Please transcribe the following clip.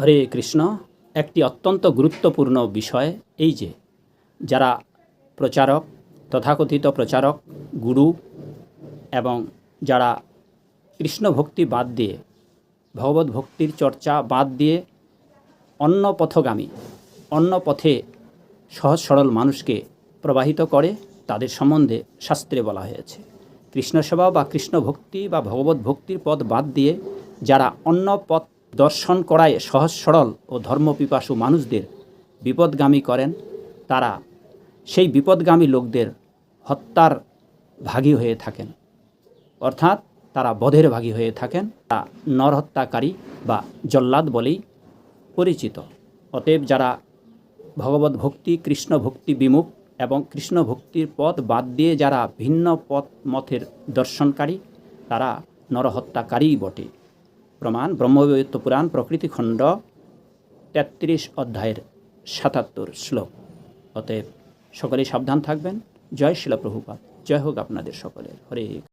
হরে কৃষ্ণ, একটি অত্যন্ত গুরুত্বপূর্ণ বিষয় এই যে, যারা প্রচারক, তথাকথিত প্রচারক, গুরু এবং যারা কৃষ্ণ ভক্তি বাদ দিয়ে, ভগবত ভক্তির চর্চা বাদ দিয়ে অন্য পথগামী, অন্য পথে সহজ সরল মানুষকে প্রবাহিত করে, তাদের সম্বন্ধে শাস্ত্রে বলা হয়েছে। কৃষ্ণ সেবা বা কৃষ্ণ ভক্তি বা ভগবত ভক্তির পথ বাদ দিয়ে, যারা অন্য পথ দর্শন করায় সহজ সরল ও ধর্মপিপাসু মানুষদের বিপদগামী করেন তারা। সেই বিপদগামী লোকদের হত্যার ভাগী হয়ে থাকেন। অর্থাৎ তারা বধের ভাগী হয়ে থাকেন। তা নরহত্যাকারী বা জল্লাদ বলেই পরিচিত। অতএব যারা ভগবত ভক্তি, কৃষ্ণ ভক্তি বিমুখ এবং কৃষ্ণ ভক্তির পথ বাদ দিয়ে যারা ভিন্ন পথ মথের দর্শনকারী, তারা নরহত্যাকারীই বটে। প্রমাণ ব্রহ্মবিত্ত পুরাণ, প্রকৃতি খণ্ড, তেত্রিশ অধ্যায়ের সাতাত্তর শ্লোক। অতএব সকলেই সাবধান থাকবেন। জয় শিলা প্রভুপাত জয় হোক আপনাদের সকলের। হরে